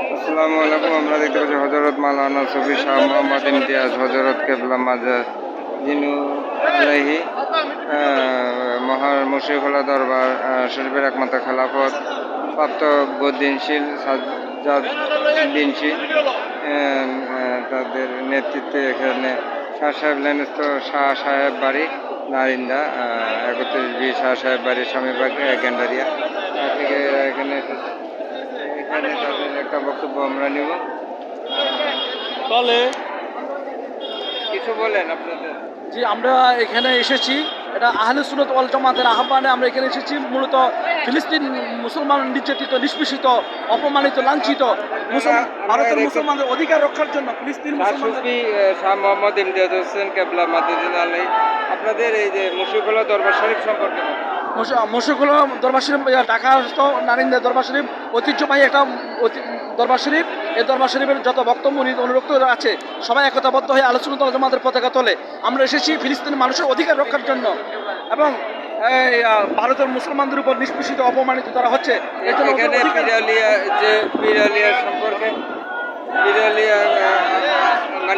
আসসালামু আলাইকুম, আমরা দেখতে পাচ্ছি হজরত মালানা সফি শাহ মোহাম্মদ ইমতিয়াজ হজরত কেবলা মাজার জিনু আলাইহি মহা মুশিফুল্লাহ দরবার শরীফের একমাত্র খেলাফত, প্রাপ্ত গদ্দিনশীল দিনশীল তাদের নেতৃত্বে এখানে শাহ সাহেব লেনস্থ শাহ সাহেব বাড়ি নারিন্দা একত্রিশ বি শাহ সাহেব বাড়ি স্বামীবাগ গেন্ডারিয়া তার থেকে এখানে এখানে একটা বক্তব্য আমরা নিব। তাহলে কিছু বলেন আপনাদের। যে আমরা এখানে এসেছি। এটা আহলে সুনত ওয়াল জামাতের আহ্বানে আমরা এখানে এসেছি। মূলত ফিলিস্তিন মুসলমান নির্যাতিত নিষ্পেষিত অপমানিত লাঞ্ছিত মুসলমান ভারতের মুসলমানদের অধিকার রক্ষার জন্য ফিলিস্তিন শাহ মোহাম্মদ ইমতিয়াজ হোসেন কেবলা মাদিদিন আলী। আপনাদের এই যে মুশিফুল্লাহ দরবার শরীফ সম্পর্কে। মশগুলো দরবার শরীফ ঢাকাস্থ নারিন্দা দরবার শরীফ ঐতিহ্যবাহী একটা দরবার শরীফ। এই দরবার শরীফের যত বক্তব্য অনুরক্ত আছে সবাই একতাবদ্ধ হয়ে আলোচনা দল আমাদের পতাকা তোলে। আমরা এসেছি ফিলিস্তিনের মানুষের অধিকার রক্ষার জন্য। এবং এই, ভারতের মুসলমানদের উপর নিষ্পেষিত অপমানিত তারা হচ্ছে। যে সম্পর্কে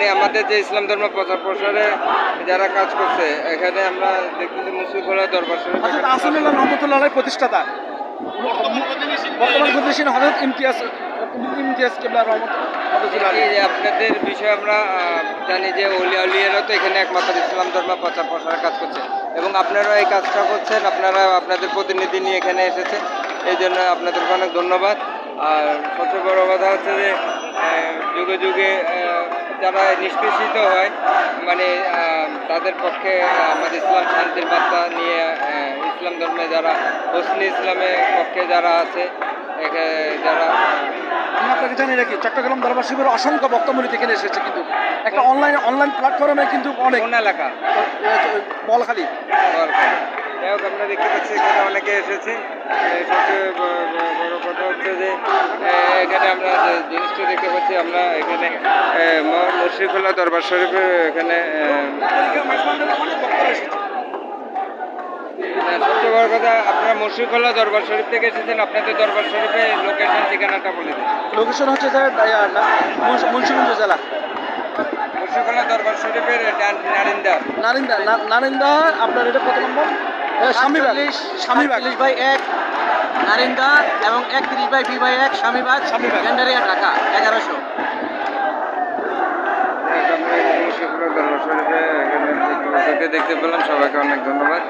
মানে আমাদের যে ইসলাম ধর্ম প্রচার প্রসারে যারা কাজ করছে এখানে আমরা দেখতেছি মুশিফুল্লাহ দরবার শরীফ। রহমতুল্লাহ প্রতিষ্ঠাতা। বর্তমান প্রতিষ্ঠান হজরত ইমতিয়াজ ইমতিয়াজ কেবলা রহমতুল্লাহ। আপনাদের বিষয়ে আমরা জানি যে অলিয়া উলিয়ারা তো এখানে একমাত্র ইসলাম ধর্ম প্রচার প্রসারের কাজ করছে। এবং আপনারা এই কাজটা করছেন আপনারা আপনাদের প্রতিনিধি নিয়ে এখানে এসেছে এই জন্য আপনাদেরকে অনেক ধন্যবাদ। আর সবচেয়ে বড় কথা হচ্ছে যে যুগে যুগে যারা নিষ্পেষিত হয় মানে তাদের পক্ষে আমাদের ইসলাম শান্তির বার্তা নিয়ে ইসলাম ধর্মে যারা হোসনি ইসলামের পক্ষে যারা আছে যারা আমি আপনাকে জানি রাখি চট্টগ্রাম দরবার শিবির অসংখ্য বক্তব্য এখানে এসেছে কিন্তু একটা অনলাইন অনলাইন প্ল্যাটফর্মে কিন্তু অনেক কোন এলাকা? বলখালি। দরকার যাই হোক আমরা দেখতে পাচ্ছি এখানে অনেকে এসেছে। সবচেয়ে বড় কথা হচ্ছে যে এখানে আমরা জিনিসটা দেখতে পাচ্ছি আমরা এখানে এ, ম- মুশরিকুল্লাহ দরবার শরীফে এখানে সবচেয়ে বড় কথা আপনারা মুশরিকুল্লাহ দরবার শরীফ থেকে এসেছেন আপনাদের দরবার শরীফে লোকেশন ঠিকানাটা বলে দিন। লোকেশন হচ্ছে স্যার মুন্সিগঞ্জ জেলা। মুশরিকুল্লাহ দরবার শরীফের নারিন্দা। নারিন্দা নারিন্দা আপনার এটা কত নম্বর? স্বামীবাগ স্বামীবাগ আটচল্লিশ বাই এক। নারিন্দা এবং একত্রিশ বাই বি বাই এক স্বামীবাগ স্বামীবাগ। গেন্ডারিয়া ঢাকা এগারোশো দেখতে- পেলাম সবাইকে অনেক ধন্যবাদ